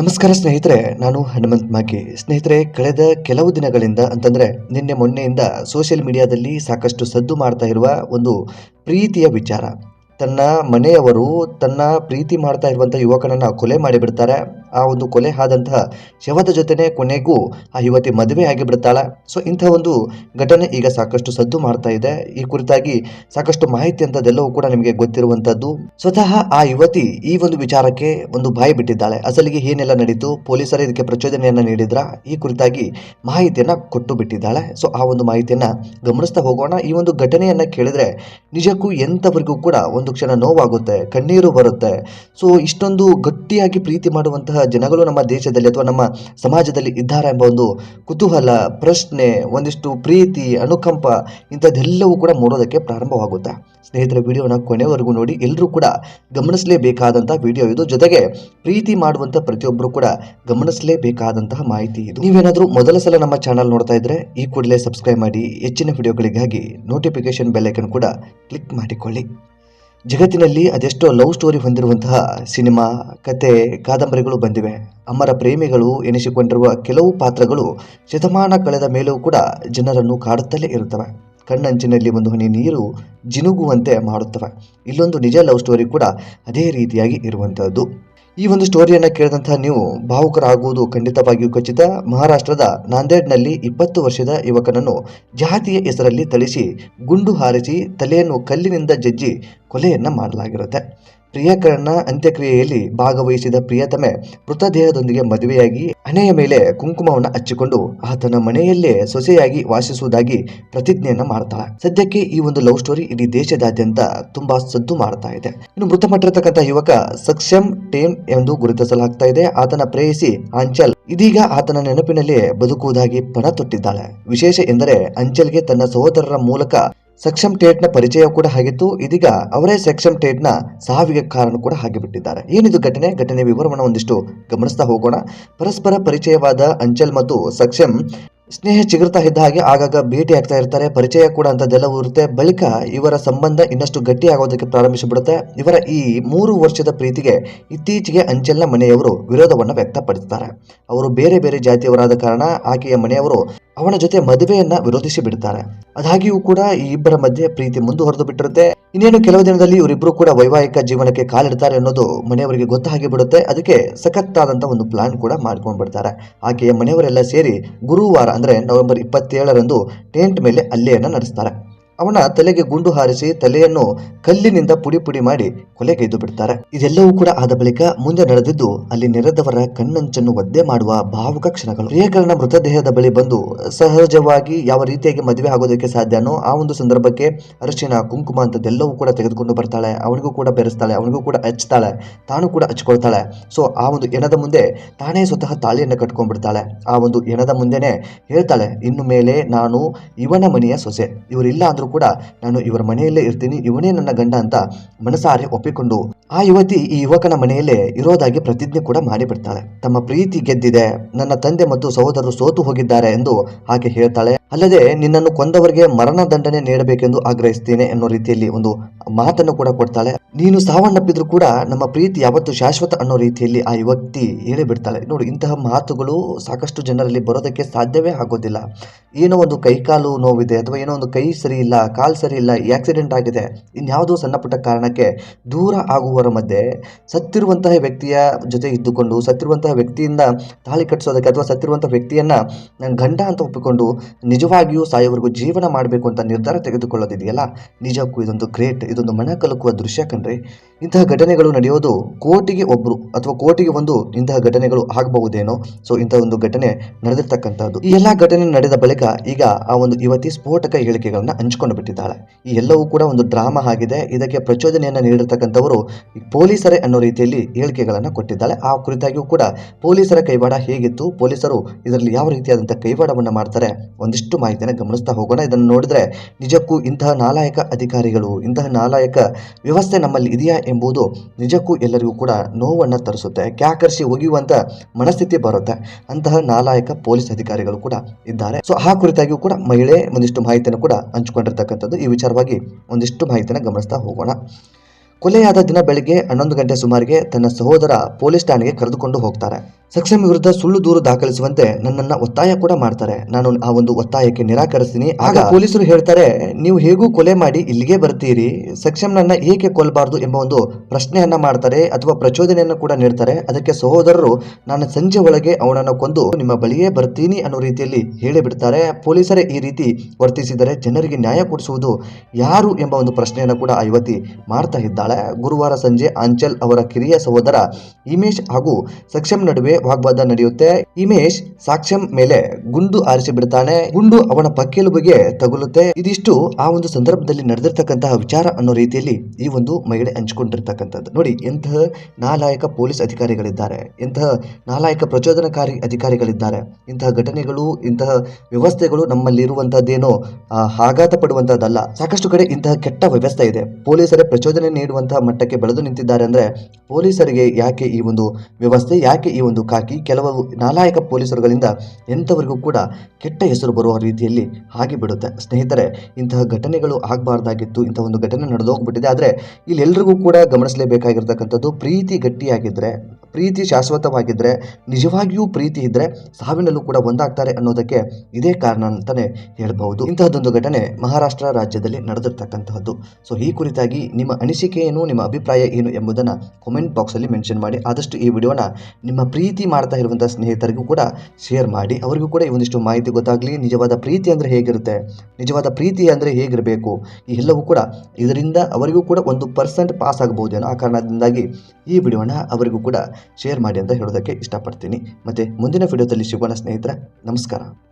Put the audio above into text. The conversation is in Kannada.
ನಮಸ್ಕಾರ ಸ್ನೇಹಿತರೆ, ನಾನು ಹನುಮಂತ್ ಮಾಕಿ ಸ್ನೇಹಿತರೆ, ಕಳೆದ ಕೆಲವು ದಿನಗಳಿಂದ ಅಂತಂದ್ರೆ ನಿನ್ನೆ ಮೊನ್ನೆಯಿಂದ ಸೋಷಿಯಲ್ ಮೀಡಿಯಾದಲ್ಲಿ ಸಾಕಷ್ಟು ಸದ್ದು ಮಾಡ್ತಾ ಇರುವ ಒಂದು ಪ್ರೀತಿಯ ವಿಚಾರ. ತನ್ನ ಮನೆಯವರು ತನ್ನ ಪ್ರೀತಿ ಮಾಡ್ತಾ ಇರುವಂಥ ಯುವಕನನ್ನ ಕೊಲೆ ಮಾಡಿಬಿಡ್ತಾರೆ. ಆ ಒಂದು ಕೊಲೆ ಆದಂತಹ ಶವದ ಜೊತೆನೆ ಕೊನೆಗೂ ಆ ಯುವತಿ ಮದುವೆ ಆಗಿಬಿಡ್ತಾಳೆ ಸೊ ಇಂಥ ಒಂದು ಘಟನೆ ಈಗ ಸಾಕಷ್ಟು ಸದ್ದು ಮಾಡ್ತಾ ಇದೆ. ಈ ಕುರಿತಾಗಿ ಸಾಕಷ್ಟು ಮಾಹಿತಿ ಅಂತದೆಲ್ಲವೂ ಕೂಡ ನಿಮಗೆ ಗೊತ್ತಿರುವಂತದ್ದು ಸ್ವತಃ ಆ ಯುವತಿ ಈ ಒಂದು ವಿಚಾರಕ್ಕೆ ಒಂದು ಬಾಯಿ ಬಿಟ್ಟಿದ್ದಾಳೆ. ಅಸಲಿಗೆ ಏನೆಲ್ಲ ನಡೀತು? ಪೊಲೀಸರು ಇದಕ್ಕೆ ಪ್ರಚೋದನೆಯನ್ನ ನೀಡಿದ್ರ? ಈ ಕುರಿತಾಗಿ ಮಾಹಿತಿಯನ್ನ ಕೊಟ್ಟು ಬಿಟ್ಟಿದ್ದಾಳೆ. ಸೊ ಆ ಒಂದು ಮಾಹಿತಿಯನ್ನ ಗಮನಿಸ್ತಾ ಹೋಗೋಣ. ಈ ಒಂದು ಘಟನೆಯನ್ನ ಕೇಳಿದ್ರೆ ನಿಜಕ್ಕೂ ಎಂಥವರಿಗೂ ಕೂಡ ಒಂದು ಕ್ಷಣ ನೋವಾಗುತ್ತೆ, ಕಣ್ಣೀರು ಬರುತ್ತೆ. ಸೊ ಇಷ್ಟೊಂದು ಗಟ್ಟಿಯಾಗಿ ಪ್ರೀತಿ ಮಾಡುವಂತಹ ಜನಗಳು ನಮ್ಮ ದೇಶದಲ್ಲಿ ಅಥವಾ ನಮ್ಮ ಸಮಾಜದಲ್ಲಿ ಇದ್ದಾರೆ ಎಂಬ ಒಂದು ಕುತೂಹಲ, ಪ್ರಶ್ನೆ, ಒಂದಿಷ್ಟು ಪ್ರೀತಿ, ಅನುಕಂಪ ಇಂಥದ್ದೆಲ್ಲವೂ ಕೂಡ ಮೂಡೋದಕ್ಕೆ ಪ್ರಾರಂಭವಾಗುತ್ತೆ. ಸ್ನೇಹಿತರ, ವಿಡಿಯೋನ ಕೊನೆವರೆಗೂ ನೋಡಿ ಎಲ್ಲರೂ ಕೂಡ ಗಮನಿಸಲೇಬೇಕಾದಂತಹ ವಿಡಿಯೋ ಇದು. ಜೊತೆಗೆ ಪ್ರೀತಿ ಮಾಡುವಂತ ಪ್ರತಿಯೊಬ್ಬರು ಕೂಡ ಗಮನಿಸಲೇಬೇಕಾದಂತಹ ಮಾಹಿತಿ ಇದು. ನೀವೇನಾದರೂ ಮೊದಲ ಸಲ ನಮ್ಮ ಚಾನಲ್ ನೋಡ್ತಾ ಇದ್ರೆ, ಈ ಕೂಡಲೇ ಸಬ್ಸ್ಕ್ರೈಬ್ ಮಾಡಿ. ಹೆಚ್ಚಿನ ವಿಡಿಯೋಗಳಿಗಾಗಿ ನೋಟಿಫಿಕೇಶನ್ ಬೆಲ್ಲೈಕನ್ ಕೂಡ ಕ್ಲಿಕ್ ಮಾಡಿಕೊಳ್ಳಿ. ಜಗತ್ತಿನಲ್ಲಿ ಅದೆಷ್ಟೋ ಲವ್ ಸ್ಟೋರಿ ಹೊಂದಿರುವಂತಹ ಸಿನಿಮಾ, ಕತೆ, ಕಾದಂಬರಿಗಳು ಬಂದಿವೆ. ಅಮರ ಪ್ರೇಮಿಗಳು ಎನಿಸಿಕೊಂಡಿರುವ ಕೆಲವು ಪಾತ್ರಗಳು ಶತಮಾನ ಕಳೆದ ಮೇಲೂ ಕೂಡ ಜನರನ್ನು ಕಾಡುತ್ತಲೇ ಇರುತ್ತವೆ. ಕಣ್ಣಂಚಿನಲ್ಲಿ ಒಂದು ಹನಿ ನೀರು ಜಿನುಗುವಂತೆ ಮಾಡುತ್ತವೆ. ಇಲ್ಲೊಂದು ನಿಜ ಲವ್ ಸ್ಟೋರಿ ಕೂಡ ಅದೇ ರೀತಿಯಾಗಿ ಇರುವಂತಹದ್ದು. ಈ ಒಂದು ಸ್ಟೋರಿಯನ್ನ ಕೇಳಿದಂತಹ ನೀವು ಭಾವುಕರಾಗುವುದು ಖಂಡಿತವಾಗಿಯೂ ಖಚಿತ. ಮಹಾರಾಷ್ಟ್ರದ ನಾಂದೇಡ್ನಲ್ಲಿ ಇಪ್ಪತ್ತು ವರ್ಷದ ಯುವಕನನ್ನು ಜಾತಿಯ ಹೆಸರಲ್ಲಿ ಥಳಿಸಿ, ಗುಂಡು ಹಾರಿಸಿ, ತಲೆಯನ್ನು ಕಲ್ಲಿನಿಂದ ಜಜ್ಜಿ ಕೊಲೆಯನ್ನ ಮಾಡಲಾಗಿರುತ್ತೆ. ಪ್ರಿಯಕರನ ಅಂತ್ಯಕ್ರಿಯೆಯಲ್ಲಿ ಭಾಗವಹಿಸಿದ ಪ್ರಿಯತಮೆ ಮೃತದೇಹದೊಂದಿಗೆ ಮದುವೆಯಾಗಿ ಹಣೆಯ ಮೇಲೆ ಕುಂಕುಮವನ್ನು ಹಚ್ಚಿಕೊಂಡು ಆತನ ಮನೆಯಲ್ಲೇ ಸೊಸೆಯಾಗಿ ವಾಸಿಸುವುದಾಗಿ ಪ್ರತಿಜ್ಞೆಯನ್ನ ಮಾಡ್ತಾಳೆ. ಸದ್ಯಕ್ಕೆ ಈ ಒಂದು ಲವ್ ಸ್ಟೋರಿ ಇಡೀ ದೇಶದಾದ್ಯಂತ ತುಂಬಾ ಸದ್ದು ಮಾಡ್ತಾ ಇದೆ. ಇನ್ನು ಮೃತಪಟ್ಟಿರತಕ್ಕಂಥ ಯುವಕ ಸಕ್ಷಮ್ ಟೇಮ್ ಎಂದು ಗುರುತಿಸಲಾಗ್ತಾ ಇದೆ. ಆತನ ಪ್ರೇಯಸಿ ಅಂಚಲ್ ಇದೀಗ ಆತನ ನೆನಪಿನಲ್ಲಿ ಬದುಕುವುದಾಗಿ ಪಣ ತೊಟ್ಟಿದ್ದಾಳೆ. ವಿಶೇಷ ಎಂದರೆ ಅಂಚಲ್ಗೆ ತನ್ನ ಸಹೋದರರ ಮೂಲಕ ಸಕ್ಷಮ್ ಟೇಟ್ನ ಪರಿಚಯ ಕೂಡ ಆಗಿತ್ತು. ಇದೀಗ ಅವರೇ ಸಕ್ಷಮ್ ಟೇಟ್ನ ಸಾವಿಗೆ ಕಾರಣ ಕೂಡ ಆಗಿಬಿಟ್ಟಿದ್ದಾರೆ ಏನಿದು ಘಟನೆ? ಘಟನೆ ವಿವರವನ್ನು ಒಂದಿಷ್ಟು ಗಮನಿಸ್ತಾ ಹೋಗೋಣ. ಪರಸ್ಪರ ಪರಿಚಯವಾದ ಅಂಚಲ್ ಮತ್ತು ಸಕ್ಷಮ್ ಸ್ನೇಹ ಚಿಗುರ್ತಾ ಇದ್ದ ಹಾಗೆ ಆಗಾಗ ಭೇಟಿ ಆಗ್ತಾ ಇರ್ತಾರೆ. ಪರಿಚಯ ಕೂಡ ಅಂತದೆಲ್ಲವೂ ಇರುತ್ತೆ ಬಳಿಕ ಇವರ ಸಂಬಂಧ ಇನ್ನಷ್ಟು ಗಟ್ಟಿ ಆಗೋದಕ್ಕೆ ಪ್ರಾರಂಭಿಸಿಬಿಡುತ್ತೆ. ಇವರ ಈ ಮೂರು ವರ್ಷದ ಪ್ರೀತಿಗೆ ಇತ್ತೀಚೆಗೆ ಅಂಚಲ್ನ ಮನೆಯವರು ವಿರೋಧವನ್ನು ವ್ಯಕ್ತಪಡಿಸುತ್ತಾರೆ ಅವರು ಬೇರೆ ಬೇರೆ ಜಾತಿಯವರಾದ ಕಾರಣ ಆಕೆಯ ಮನೆಯವರು ಅವನ ಜೊತೆ ಮದುವೆಯನ್ನ ವಿರೋಧಿಸಿ ಬಿಡುತ್ತಾರೆ ಅದಾಗಿಯೂ ಕೂಡ ಈ ಇಬ್ಬರ ಮಧ್ಯೆ ಪ್ರೀತಿ ಮುಂದುವರೆದು ಬಿಟ್ಟಿರುತ್ತೆ. ಇನ್ನೇನು ಕೆಲವು ದಿನದಲ್ಲಿ ಇವರಿಬ್ರು ಕೂಡ ವೈವಾಹಿಕ ಜೀವನಕ್ಕೆ ಕಾಲಿಡ್ತಾರೆ ಅನ್ನೋದು ಮನೆಯವರಿಗೆ ಗೊತ್ತಾಗಿ ಬಿಡುತ್ತೆ. ಅದಕ್ಕೆ ಸಖತ್ತಾದಂತ ಒಂದು ಪ್ಲಾನ್ ಕೂಡ ಮಾಡ್ಕೊಂಡು ಬಿಡ್ತಾರೆ. ಆಕೆಯ ಮನೆಯವರೆಲ್ಲ ಸೇರಿ ಗುರುವಾರ ಅಂದ್ರೆ ನವೆಂಬರ್ ಇಪ್ಪತ್ತೇಳರಂದು ಟೆಂಟ್ ಮೇಲೆ ಅಲ್ಲೆಯನ್ನ ನಡೆಸ್ತಾರೆ. ಅವನ ತಲೆಗೆ ಗುಂಡು ಹಾರಿಸಿ ತಲೆಯನ್ನು ಕಲ್ಲಿನಿಂದ ಪುಡಿ ಪುಡಿ ಮಾಡಿ ಕೊಲೆಗೈದು ಬಿಡ್ತಾರೆ. ಇದೆಲ್ಲವೂ ಕೂಡ ಆದ ಬಳಿಕ ಮುಂದೆ ನಡೆದಿದ್ದು ಅಲ್ಲಿ ನೆರೆದವರ ಕಣ್ಣಂಚನ್ನು ಒದ್ದೆ ಮಾಡುವ ಭಾವುಕ ಕ್ಷಣಗಳು. ಪ್ರಿಯಕರನ ಮೃತದೇಹದ ಬಳಿ ಬಂದು ಸಹಜವಾಗಿ ಯಾವ ರೀತಿಯಾಗಿ ಮದುವೆ ಆಗೋದಕ್ಕೆ ಸಾಧ್ಯನೋ ಆ ಒಂದು ಸಂದರ್ಭಕ್ಕೆ ಅರಿಶಿನ, ಕುಂಕುಮ ಅಂತದೆಲ್ಲವೂ ಕೂಡ ತೆಗೆದುಕೊಂಡು ಬರ್ತಾಳೆ. ಅವನಿಗೂ ಕೂಡ ಬೆರೆಸ್ತಾಳೆ. ಅವನಿಗೂ ಕೂಡ ಹಚ್ತಾಳೆ. ತಾನು ಕೂಡ ಹಚ್ಕೊಳ್ತಾಳೆ. ಸೊ ಆ ಒಂದು ಎಣದ ಮುಂದೆ ತಾನೇ ಸ್ವತಃ ತಾಳಿಯನ್ನು ಕಟ್ಕೊಂಡ್ಬಿಡ್ತಾಳೆ. ಆ ಒಂದು ಎಣದ ಮುಂದೆನೆ ಹೇಳ್ತಾಳೆ, ಇನ್ನು ಮೇಲೆ ನಾನು ಇವನ ಮನೆಯ ಸೊಸೆ. ಇವರಿಲ್ಲ ಅಂದ್ರೂ ಕೂಡ ನಾನು ಇವರ ಮನೆಯಲ್ಲೇ ಇರ್ತೀನಿ. ಇವನೇ ನನ್ನ ಗಂಡ ಅಂತ ಮನಸಾರೆ ಒಪ್ಪಿಕೊಂಡು ಆ ಯುವತಿ ಈ ಯುವಕನ ಮನೆಯಲ್ಲೇ ಇರೋದಾಗಿ ಪ್ರತಿಜ್ಞೆ ಕೂಡ ಮಾಡಿಬಿಡ್ತಾಳೆ. ತಮ್ಮ ಪ್ರೀತಿ ಗೆದ್ದಿದೆ. ನನ್ನ ತಂದೆ ಮತ್ತು ಸಹೋದರರು ಸೋತು ಹೋಗಿದ್ದಾರೆ ಎಂದು ಆಕೆ ಹೇಳ್ತಾಳೆ. ಅಲ್ಲದೆ ನಿನ್ನನ್ನು ಕೊಂದವರಿಗೆ ಮರಣ ದಂಡನೆ ನೀಡಬೇಕೆಂದು ಆಗ್ರಹಿಸ್ತೇನೆ ಅನ್ನೋ ರೀತಿಯಲ್ಲಿ ಒಂದು ಮಾತನ್ನು ಕೂಡ ಕೊಡ್ತಾಳೆ. ನೀನು ಸಾವನ್ನಪ್ಪಿದ್ರು ಕೂಡ ನಮ್ಮ ಪ್ರೀತಿ ಯಾವತ್ತು ಶಾಶ್ವತ ಅನ್ನೋ ರೀತಿಯಲ್ಲಿ ಆ ಯುವತಿ ಹೇಳಿಬಿಡ್ತಾಳೆ. ನೋಡಿ, ಇಂತಹ ಮಾತುಗಳು ಸಾಕಷ್ಟು ಜನರಲ್ಲಿ ಬರೋದಕ್ಕೆ ಸಾಧ್ಯವೇ ಆಗೋದಿಲ್ಲ. ಏನೋ ಒಂದು ಕೈಕಾಲು ನೋವಿದೆ ಅಥವಾ ಏನೋ ಒಂದು ಕೈ ಸರಿ ಇಲ್ಲ ಕಾಲು ಸರಿ ಇಲ್ಲ ಆಕ್ಸಿಡೆಂಟ್ ಆಗಿದೆ. ಇನ್ಯಾವುದೋ ಸಣ್ಣ ಪುಟ್ಟ ಕಾರಣಕ್ಕೆ ದೂರ ಆಗುವವರ ಮಧ್ಯೆ ಸತ್ತಿರುವಂತಹ ವ್ಯಕ್ತಿಯ ಜೊತೆ ಇದ್ದುಕೊಂಡು, ಸತ್ತಿರುವಂತಹ ವ್ಯಕ್ತಿಯಿಂದ ತಾಳಿ ಕಟ್ಟಿಸೋದಕ್ಕೆ ಅಥವಾ ಸತ್ತಿರುವಂತಹ ವ್ಯಕ್ತಿಯನ್ನ ಗಂಡ ಅಂತ ಒಪ್ಪಿಕೊಂಡು ನಿಜವಾಗಿಯೂ ಸಾಯೋವರೆಗೂ ಜೀವನ ಮಾಡಬೇಕು ಅಂತ ನಿರ್ಧಾರ ತೆಗೆದುಕೊಳ್ಳೋದಿದೆಯಲ್ಲ? ನಿಜಕ್ಕೂ ಇದೊಂದು ಗ್ರೇಟ್, ಇದೊಂದು ಮನ ಕಲಕುವ ದೃಶ್ಯ ಕಣ್ರಿ. ಇಂತಹ ಘಟನೆಗಳು ನಡೆಯೋದು ಕೋಟಿಗೆ ಒಬ್ರು ಅಥವಾ ಕೋಟಿಗೆ ಒಂದು ಇಂತಹ ಘಟನೆಗಳು ಆಗಬಹುದೇನೋ? ಸೊ ಇಂತಹ ಒಂದು ಘಟನೆ ನಡೆದಿರ್ತಕ್ಕಂಥದ್ದು. ಈ ಎಲ್ಲಾ ಘಟನೆ ನಡೆದ ಬಳಿಕ ಈಗ ಆ ಒಂದು ಯುವತಿ ಸ್ಫೋಟಕ ಹೇಳಿಕೆಗಳನ್ನ ಹಂಚಿಕೊಂಡು ಬಿಟ್ಟಿದ್ದಾಳೆ. ಈ ಎಲ್ಲವೂ ಕೂಡ ಒಂದು ಡ್ರಾಮಾ ಆಗಿದೆ. ಇದಕ್ಕೆ ಪ್ರಚೋದನೆಯನ್ನ ನೀಡಿರ್ತಕ್ಕಂಥವರು ಪೊಲೀಸರೇ ಅನ್ನೋ ರೀತಿಯಲ್ಲಿ ಹೇಳಿಕೆಗಳನ್ನ ಕೊಟ್ಟಿದ್ದಾಳೆ. ಆ ಕುರಿತಾಗಿಯೂ ಕೂಡ ಪೊಲೀಸರ ಕೈವಾಡ ಹೇಗಿತ್ತು? ಪೊಲೀಸರು ಇದರಲ್ಲಿ ಯಾವ ರೀತಿಯಾದಂತಹ ಕೈವಾಡವನ್ನು ಮಾಡ್ತಾರೆ? ಒಂದಿಷ್ಟು ಮಾಹಿತಿಯನ್ನು ಗಮನಿಸ್ತಾ ಹೋಗೋಣ. ಇದನ್ನು ನೋಡಿದ್ರೆ ನಿಜಕ್ಕೂ ಇಂತಹ ನಾಲಾಯಕ ಅಧಿಕಾರಿಗಳು, ಇಂತಹ ನಾಲಾಯಕ ವ್ಯವಸ್ಥೆ ನಮ್ಮಲ್ಲಿ ಇದೆಯಾ ಎಂಬುದು ನಿಜಕ್ಕೂ ಎಲ್ಲರಿಗೂ ಕೂಡ ನೋವನ್ನು ತರಿಸುತ್ತೆ. ಕ್ಯಾಕರ್ಷಿ ಒಗೆಯುವಂಥ ಮನಸ್ಥಿತಿ ಬರುತ್ತೆ. ಅಂತಹ ನಾಲಾಯಕ ಪೊಲೀಸ್ ಅಧಿಕಾರಿಗಳು ಕೂಡ ಇದ್ದಾರೆ. ಸೊ ಆ ಕುರಿತಾಗಿಯೂ ಕೂಡ ಮಹಿಳೆ ಒಂದಿಷ್ಟು ಮಾಹಿತಿಯನ್ನು ಕೂಡ ಹಂಚಿಕೊಂಡಿರ್ತಕ್ಕಂಥದ್ದು. ಈ ವಿಚಾರವಾಗಿ ಒಂದಿಷ್ಟು ಮಾಹಿತಿಯನ್ನು ಗಮನಿಸ್ತಾ ಹೋಗೋಣ. ಕೊಲೆಯಾದ ದಿನ ಬೆಳಿಗ್ಗೆ ಹನ್ನೊಂದು ಗಂಟೆ ಸುಮಾರಿಗೆ ತನ್ನ ಸಹೋದರ ಪೊಲೀಸ್ ಠಾಣೆಗೆ ಕರೆದುಕೊಂಡು ಹೋಗ್ತಾರೆ. ಸಕ್ಷಮ್ ವಿರುದ್ಧ ಸುಳ್ಳು ದೂರು ದಾಖಲಿಸುವಂತೆ ನನ್ನನ್ನ ಒತ್ತಾಯ ಕೂಡ ಮಾಡ್ತಾರೆ. ನಾನು ಆ ಒಂದು ಒತ್ತಾಯಕ್ಕೆ ನಿರಾಕರಿಸ್ತೀನಿ. ಆಗ ಪೊಲೀಸರು ಹೇಳ್ತಾರೆ, ನೀವು ಹೇಗೂ ಕೊಲೆ ಮಾಡಿ ಇಲ್ಲಿಗೆ ಬರ್ತೀರಿ? ಸಕ್ಷಮ್ನನ್ನ ಏಕೆ ಕೊಲ್ಲಬಾರ್ದು ಎಂಬ ಒಂದು ಪ್ರಶ್ನೆಯನ್ನ ಮಾಡ್ತಾರೆ ಅಥವಾ ಪ್ರಚೋದನೆಯನ್ನು ಕೂಡ ನೀಡ್ತಾರೆ. ಅದಕ್ಕೆ ಸಹೋದರರು, ನಾನು ಸಂಜೆ ಒಳಗೆ ಅವನನ್ನು ಕೊಂದು ನಿಮ್ಮ ಬಳಿಯೇ ಬರ್ತೀನಿ ಅನ್ನೋ ರೀತಿಯಲ್ಲಿ ಹೇಳಿಬಿಡ್ತಾರೆ ಪೊಲೀಸರೇ ಈ ರೀತಿ ವರ್ತಿಸಿದರೆ ಜನರಿಗೆ ನ್ಯಾಯ ಕೊಡಿಸುವುದು ಯಾರು ಎಂಬ ಒಂದು ಪ್ರಶ್ನೆಯನ್ನು ಕೂಡ ಆ ಯುವತಿ ಮಾಡ್ತಾ ಇದ್ದಾಳೆ. ಗುರುವಾರ ಸಂಜೆ ಆಂಚಲ್ ಅವರ ಕಿರಿಯ ಸಹೋದರ ಹಿಮೇಶ್ ಹಾಗೂ ಸಕ್ಷಮ್ ನಡುವೆ ವಾಗ್ವಾದ ನಡೆಯುತ್ತೆ. ಹಿಮೇಶ್ ಸಾಕ್ಷ್ಯಂ ಮೇಲೆ ಗುಂಡು ಆರಿಸಿ ಬಿಡ್ತಾನೆ. ಗುಂಡು ಅವನ ಪಕ್ಕೆಲುಬಿಗೆ ತಗುಲುತ್ತೆ. ಇದಿಷ್ಟು ಆ ಒಂದು ಸಂದರ್ಭದಲ್ಲಿ ನಡೆದಿರ್ತಕ್ಕಂತಹ ವಿಚಾರ ಅನ್ನೋ ರೀತಿಯಲ್ಲಿ ಈ ಒಂದು ಮಹಿಳೆ ಹಂಚಿಕೊಂಡಿರ್ತಕ್ಕಂಥದ್ದು. ನೋಡಿ, ಎಂತಹ ನಾಲಾಯಕ ಪೊಲೀಸ್ ಅಧಿಕಾರಿಗಳಿದ್ದಾರೆ, ಎಂತಹ ನಾಲಾಯಕ ಪ್ರಚೋದನಕಾರಿ ಅಧಿಕಾರಿಗಳಿದ್ದಾರೆ. ಇಂತಹ ಘಟನೆಗಳು, ಇಂತಹ ವ್ಯವಸ್ಥೆಗಳು ನಮ್ಮಲ್ಲಿರುವಂತಹದ್ದೇನೋ ಆಘಾತ ಪಡುವಂತಹದ್ದಲ್ಲ ಸಾಕಷ್ಟು ಕಡೆ ಇಂತಹ ಕೆಟ್ಟ ವ್ಯವಸ್ಥೆ ಇದೆ. ಪೊಲೀಸರೇ ಪ್ರಚೋದನೆ ನೀಡುವಂತಹ ಮಟ್ಟಕ್ಕೆ ಬೆಳೆದು ನಿಂತಿದ್ದಾರೆ ಅಂದ್ರೆ ಪೊಲೀಸರಿಗೆ ಯಾಕೆ ಈ ಒಂದು ವ್ಯವಸ್ಥೆ, ಯಾಕೆ ಈ ಒಂದು ಕಾಕಿ ಕೆಲವು ನಾಲಾಯಕ ಪೊಲೀಸರುಗಳಿಂದ ಎಂಥವರಿಗೂ ಕೂಡ ಕೆಟ್ಟ ಹೆಸರು ಬರುವ ರೀತಿಯಲ್ಲಿ ಆಗಿಬಿಡುತ್ತೆ ಸ್ನೇಹಿತರೆ, ಇಂತಹ ಘಟನೆಗಳು ಆಗಬಾರ್ದಾಗಿತ್ತು ಇಂಥ ಒಂದು ಘಟನೆ ನಡೆದೋಗ್ಬಿಟ್ಟಿದೆ ಆದರೆ ಇಲ್ಲಿ ಎಲ್ರಿಗೂ ಕೂಡ ಗಮನಿಸಲೇಬೇಕಾಗಿರ್ತಕ್ಕಂಥದ್ದು ಪ್ರೀತಿ ಗಟ್ಟಿಯಾಗಿದ್ದರೆ ಪ್ರೀತಿ ಶಾಶ್ವತವಾಗಿದ್ದರೆ ನಿಜವಾಗಿಯೂ ಪ್ರೀತಿ ಇದ್ದರೆ ಸಾವಿನಲ್ಲೂ ಕೂಡ ಒಂದಾಗ್ತಾರೆ ಅನ್ನೋದಕ್ಕೆ ಇದೇ ಕಾರಣ ಅಂತಲೇ ಹೇಳ್ಬಹುದು. ಇಂತಹದ್ದೊಂದು ಘಟನೆ ಮಹಾರಾಷ್ಟ್ರ ರಾಜ್ಯದಲ್ಲಿ ನಡೆದಿರ್ತಕ್ಕಂತಹದ್ದು. ಸೊ ಈ ಕುರಿತಾಗಿ ನಿಮ್ಮ ಅನಿಸಿಕೆ ಏನು, ನಿಮ್ಮ ಅಭಿಪ್ರಾಯ ಏನು ಎಂಬುದನ್ನು ಕಾಮೆಂಟ್ ಬಾಕ್ಸಲ್ಲಿ ಮೆನ್ಷನ್ ಮಾಡಿ, ಆದಷ್ಟು ಈ ವಿಡಿಯೋನ ನಿಮ್ಮ ಪ್ರೀತಿ ಮಾಡ್ತಾ ಇರುವಂಥ ಸ್ನೇಹಿತರಿಗೂ ಕೂಡ ಶೇರ್ ಮಾಡಿ. ಅವರಿಗೂ ಕೂಡ ಈ ಒಂದಿಷ್ಟು ಮಾಹಿತಿ ಗೊತ್ತಾಗಲಿ, ನಿಜವಾದ ಪ್ರೀತಿ ಅಂದರೆ ಹೇಗಿರುತ್ತೆ, ನಿಜವಾದ ಪ್ರೀತಿ ಅಂದರೆ ಹೇಗಿರಬೇಕು, ಈ ಎಲ್ಲವೂ ಕೂಡ ಇದರಿಂದ ಅವರಿಗೂ ಕೂಡ ಒಂದು ಪರ್ಸೆಂಟ್ ಪಾಸ್ ಆಗ್ಬೋದೇನೋ ಆ ಕಾರಣದಿಂದಾಗಿ ಈ ವಿಡಿಯೋನ ಅವರಿಗೂ ಕೂಡ ಶೇರ್ ಮಾಡಿ ಅಂತ ಹೇಳೋದಕ್ಕೆ ಇಷ್ಟಪಡ್ತೀನಿ. ಮತ್ತು ಮುಂದಿನ ವಿಡಿಯೋದಲ್ಲಿ ಸಿಗೋಣ ಸ್ನೇಹಿತರೆ ನಮಸ್ಕಾರ.